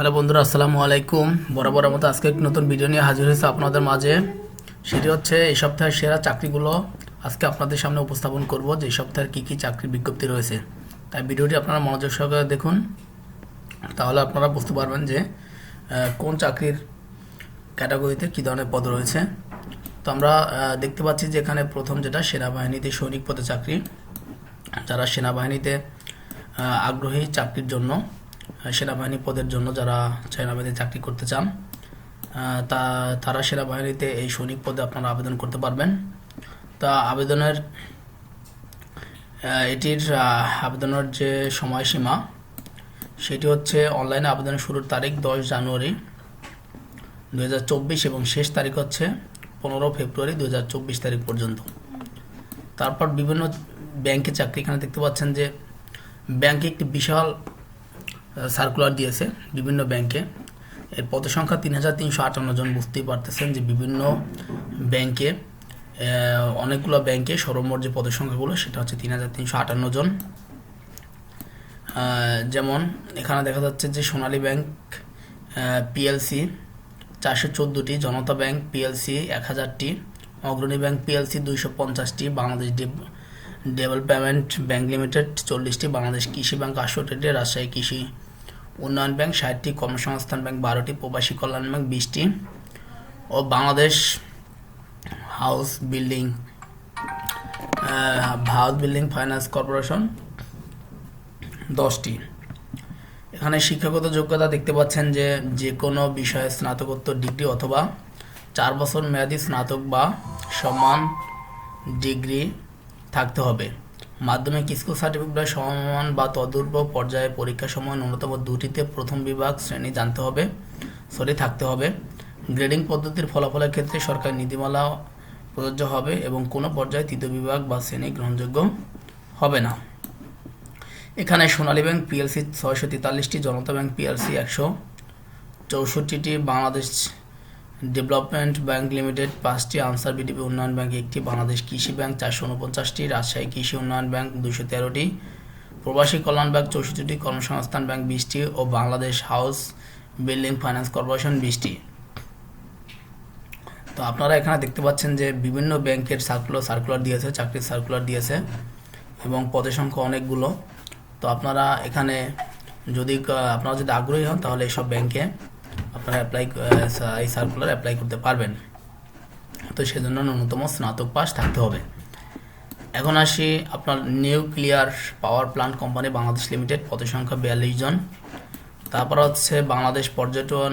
Hello বন্ধুরা, আসসালামু আলাইকুম। বরাবর মতো আজকে একটি নতুন ভিডিও নিয়ে হাজির হয়েছে আপনাদের মাঝে। সেটি হচ্ছে, এই সপ্তাহের সেরা চাকরিগুলো আজকে আপনাদের সামনে উপস্থাপন করব, যে সপ্তাহের কী কী চাকরির বিজ্ঞপ্তি রয়েছে। তাই ভিডিওটি আপনারা মনোযোগ সহকারে দেখুন। তাহলে আপনারা বুঝতে পারবেন যে কোন চাকরির ক্যাটাগরিতে কী ধরনের পদ রয়েছে। তো আমরা দেখতে পাচ্ছি যে এখানে প্রথম যেটা, সেনাবাহিনীতে সৈনিক পদে চাকরি। যারা সেনাবাহিনীতে আগ্রহী চাকরির জন্য সেনাবাহিনী পদের জন্য যারা সেনাবাহিনীতে চাকরি করতে চান তা, তারা সেনাবাহিনীতে এই সৈনিক পদে আপনারা আবেদন করতে পারবেন। তা আবেদনের এটির আবেদনের যে সময়সীমা, সেটি হচ্ছে অনলাইনে আবেদনের শুরুর তারিখ দশ জানুয়ারি দু হাজার চব্বিশ এবং শেষ তারিখ হচ্ছে পনেরো ফেব্রুয়ারি দু হাজার চব্বিশ তারিখ পর্যন্ত। তারপর বিভিন্ন ব্যাংকে চাকরি এখানে দেখতে পাচ্ছেন যে, ব্যাংকে একটি বিশাল সার্কুলার দিয়েছে বিভিন্ন ব্যাংকে এর পদ সংখ্যা তিন হাজার তিনশো আটান্ন জন বুঝতেই পারতেছেন যে বিভিন্ন ব্যাংকে অনেকগুলো ব্যাংকে সর্বমোট যে পদের সংখ্যাগুলো সেটা হচ্ছে তিন হাজার তিনশো আটান্ন জন। যেমন এখানে দেখা যাচ্ছে যে সোনালী ব্যাংক পিএলসি চারশো চোদ্দোটি, জনতা ব্যাংক পিএলসি এক হাজারটি, অগ্রণী ব্যাংক পিএলসি দুইশো পঞ্চাশটি, বাংলাদেশ ডেভেলপমেন্ট ব্যাংক লিমিটেড চল্লিশটি বাংলাদেশ কৃষি ব্যাংক, আটষট্টিটি রাজশাহী কৃষি, উন্নয়ন ব্যাংক, ষাটটি কর্মসংস্থান ব্যাংক, বারোটি প্রবাসী কল্যাণ ব্যাংক, বিশটি, ও Bangladesh house building house building finance corporation, দশটি। এখানে শিক্ষাগত যোগ্যতা দেখতে পাচ্ছেন যে যে কোনো বিষয়ে স্নাতকোত্তর ডিগ্রি অথবা চার বছর মেয়াদি স্নাতক বা সমান ডিগ্রি থাকতে হবে। মাধ্যমিক স্কুল সার্টিফিকেট সমান বা তদূর্ব পর্যায়ে পরীক্ষার সময় ন্যূনতম দুটিতে প্রথম বিভাগ শ্রেণি জানতে হবে, সরি, থাকতে হবে। গ্রেডিং পদ্ধতির ফলাফলের ক্ষেত্রে সরকার নীতিমালা প্রযোজ্য হবে এবং কোনো পর্যায়ে তৃতীয় বিভাগ বা শ্রেণি গ্রহণযোগ্য হবে না। এখানে সোনালী ব্যাংক পিএলসি ছয়শো তেতাল্লিশটি, জনতা ব্যাংক পিএলসি একশো চৌষট্টিটি, বাংলাদেশ ডেভেলপমেন্ট ব্যাংক লিমিটেড পাঁচটি আনসার বিডিপি উন্নয়ন ব্যাংক, একটি বাংলাদেশ কৃষি ব্যাংক, চারশো উনপঞ্চাশটি, রাজশাহী কৃষি উন্নয়ন ব্যাংক দুশো তেরোটি, প্রবাসী কল্যাণ ব্যাংক চৌষট্টিটি, কর্মসংস্থান ব্যাংক বিশটি ও Bangladesh house building finance corporation বিশটি। তো আপনারা এখানে দেখতে পাচ্ছেন যে বিভিন্ন ব্যাংকের সার্কুলার সার্কুলার দিয়েছে, চাকরির সার্কুলার দিয়েছে এবং পদের সংখ্যা অনেকগুলো। তো আপনারা এখানে যদি আপনারা যদি আগ্রহী হন তাহলে এইসব ব্যাংকে আপনারা অ্যাপ্লাই এই সার্কুলার অ্যাপ্লাই করতে পারবেন। তো সেজন্য ন্যূনতম স্নাতক পাস থাকতে হবে। এখন আসি আপনার nuclear power plant company Bangladesh limited পদের সংখ্যা বিয়াল্লিশ জন। তারপর হচ্ছে বাংলাদেশ পর্যটন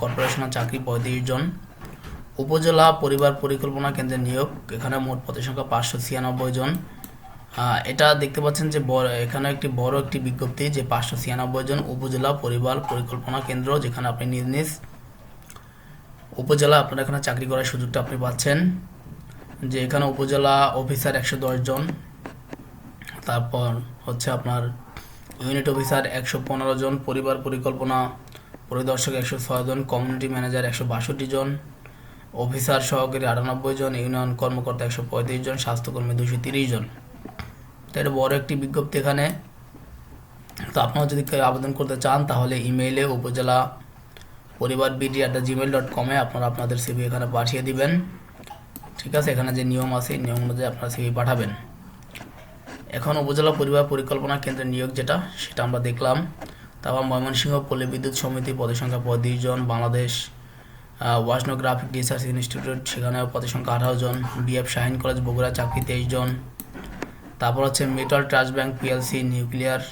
কর্পোরেশনের চাকরি পঁয়ত্রিশ জন। উপজেলা পরিবার পরিকল্পনা কেন্দ্রে নিয়োগ, এখানে মোট পদের সংখ্যা পাঁচশো ছিয়ানব্বই জন। এটা দেখতে পাচ্ছেন যে বড়, এখানে একটি বড় একটি বিজ্ঞপ্তি যে পাঁচশো ছিয়ানব্বই জন উপজেলা পরিবার পরিকল্পনা কেন্দ্র যেখানে আপনি নিজ নিজ উপজেলা আপনার এখানে চাকরি করার সুযোগটা আপনি পাচ্ছেন। যে এখানে উপজেলা অফিসার একশো দশ জন, তারপর হচ্ছে আপনার ইউনিট অফিসার একশো পনেরো জন, পরিবার পরিকল্পনা পরিদর্শক একশো ছয় জন, কমিউনিটি ম্যানেজার একশো বাষট্টি জন, অফিসার সহকারী আটানব্বই জন, ইউনিয়ন কর্মকর্তা একশো পঁয়ত্রিশ জন, স্বাস্থ্যকর্মী দুশো তিরিশ জন। এটা বড় একটি বিজ্ঞপ্তি এখানে। তো আপনারা যদি আবেদন করতে চান, তাহলে ইমেইলে উপজেলা পরিবার বিডি অ্যাট জিমেল ডট কমে আপনারা আপনাদের সিভি এখানে পাঠিয়ে দিবেন। ঠিক আছে, এখানে যে নিয়ম আছে নিয়ম অনুযায়ী আপনারা সিভি পাঠাবেন। এখন উপজেলা পরিবার পরিকল্পনা কেন্দ্রের নিয়োগ যেটা, সেটা আমরা দেখলাম। তারপর ময়মনসিংহ পল্লী বিদ্যুৎ সমিতি পদের সংখ্যা পঁয়ত্রিশ জন, বাংলাদেশ ওয়াশনোগ্রাফিক রিসার্চ ইনস্টিটিউট, সেখানেও পদের আঠারো জন, বিএফ শাহিন কলেজ বগুড়া চাকরি তেইশ জন। তারপর হচ্ছে metal trust bank PLC nuclear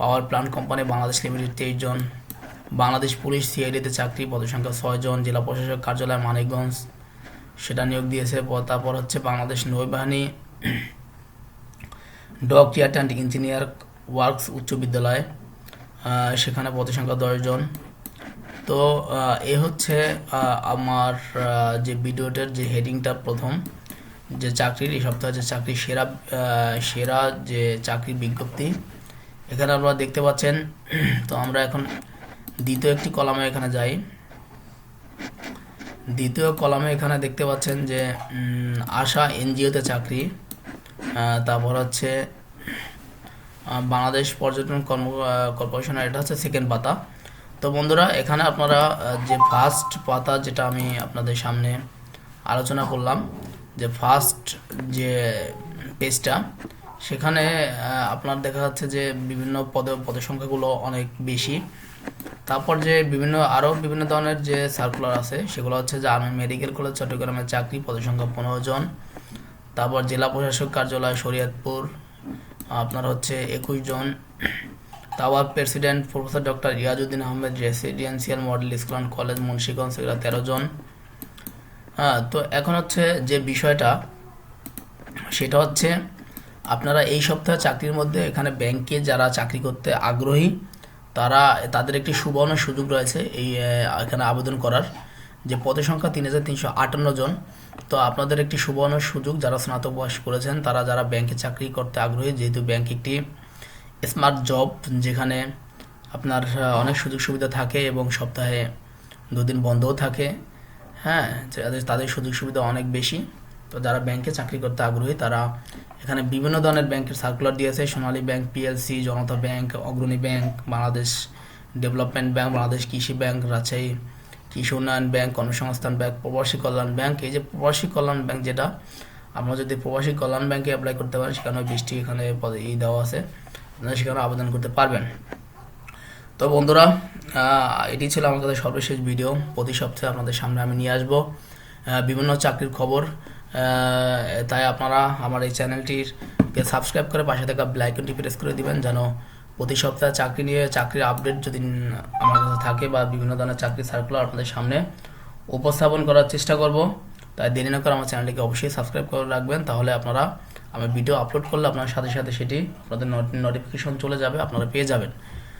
power plant company Bangladesh limited তেইশ জন বাংলাদেশ পুলিশ সিআইডিতে চাকরি পদের সংখ্যা ছয় জন জেলা প্রশাসক কার্যালয় মানিকগঞ্জ, সেটা নিয়োগ দিয়েছে। তারপর হচ্ছে বাংলাদেশ নৌবাহিনী dock yard and engineer works উচ্চ বিদ্যালয় সেখানে পদের সংখ্যা দশজন। তো এ হচ্ছে আমার যে ভিডিওটার যে হেডিংটা প্রথম। যে চাকরির, এই সপ্তাহে যে চাকরি সেরা সেরা যে চাকরির বিজ্ঞপ্তি। এখানে আপনারা দেখতে পাচ্ছেন, তো আমরা এখন দ্বিতীয় একটি কলামে এখানে যাই। দ্বিতীয় কলামে এখানে দেখতে পাচ্ছেন যে আশা এনজিওতে চাকরি তারপর হচ্ছে বাংলাদেশ পর্যটন কর্ম কর্পোরেশনের, এটা হচ্ছে সেকেন্ড পাতা। তো বন্ধুরা, এখানে আপনারা যে ফার্স্ট পাতা যেটা আমি আপনাদের সামনে আলোচনা করলাম যে ফার্স্ট যে পেজটা সেখানে আপনার দেখা যাচ্ছে যে বিভিন্ন পদে, পদের সংখ্যাগুলো অনেক বেশি। তারপর যে বিভিন্ন আরও বিভিন্ন ধরনের যে সার্কুলার আছে, সেগুলো হচ্ছে যে আর্মি মেডিকেল কলেজ চট্টগ্রামের চাকরি, পদের সংখ্যা পনেরো জন। তারপর জেলা প্রশাসক কার্যালয়, শরীয়তপুর, আপনার হচ্ছে একুশ জন। তারপর president professor doctor Riazuddin Ahmed residential model school and college Munshiganj সেগুলো তেরো জন। হ্যাঁ তো এখন হচ্ছে যে বিষয়টা, সেটা হচ্ছে আপনারা এই সপ্তাহে চাকরির মধ্যে এখানে ব্যাংকে যারা চাকরি করতে আগ্রহী, তারা, তাদের একটি সুবর্ণ সুযোগ রয়েছে এই এখানে আবেদন করার যে পদের সংখ্যা তিন হাজার তিনশো আটান্ন জন। তো আপনাদের একটি সুবর্ণ সুযোগ যারা স্নাতক বয়স করেছেন, তারা যারা ব্যাংকে চাকরি করতে আগ্রহী, যেহেতু ব্যাংক একটি স্মার্ট জব যেখানে আপনার, অনেক সুযোগ সুবিধা থাকে এবং সপ্তাহে দুদিন বন্ধও থাকে হ্যাঁ যাদের তাদের সুযোগ সুবিধা অনেক বেশি। তো যারা ব্যাংকে চাকরি করতে আগ্রহী, তারা এখানে বিভিন্ন ধরনের ব্যাংকের সার্কুলার দিয়েছে। Sonali bank PLC Janata bank Agrani bank Bangladesh development bank Bangladesh Krishi bank Rajshahi কৃষি উন্নয়ন ব্যাংক কর্মসংস্থান ব্যাংক প্রবাসী কল্যাণ ব্যাংক এই যে প্রবাসী কল্যাণ ব্যাংক যেটা, আমরা যদি প্রবাসী কল্যাণ ব্যাংকে অ্যাপ্লাই করতে পারেন সেখানে বৃষ্টি এখানে ই দেওয়া আছে। আপনারা সেখানে আবেদন করতে পারবেন। তো বন্ধুরা এটি ছিল আমার কাছে সর্বশেষ ভিডিও প্রতি সপ্তাহে আপনাদের সামনে আমি নিয়ে আসব বিভিন্ন চাকরির খবর। তাই আপনারা আমার এই চ্যানেলটিকে সাবস্ক্রাইব করে পাশে থাকা ব্লাইকনটি প্রেস করে দিবেন, যেন প্রতি সপ্তাহে চাকরি নিয়ে চাকরির আপডেট যদি আমার কাছে থাকে বা বিভিন্ন ধরনের চাকরির সার্কুলার আপনাদের সামনে উপস্থাপন করার চেষ্টা করব। তাই দেরি না করে আমার চ্যানেলটিকে অবশ্যই সাবস্ক্রাইব করে রাখবেন, তাহলে আপনারা আমি ভিডিও আপলোড করলে আপনার সাথে সাথে সেটি আপনাদের নোটিফিকেশন চলে যাবে, আপনারা পেয়ে যাবেন।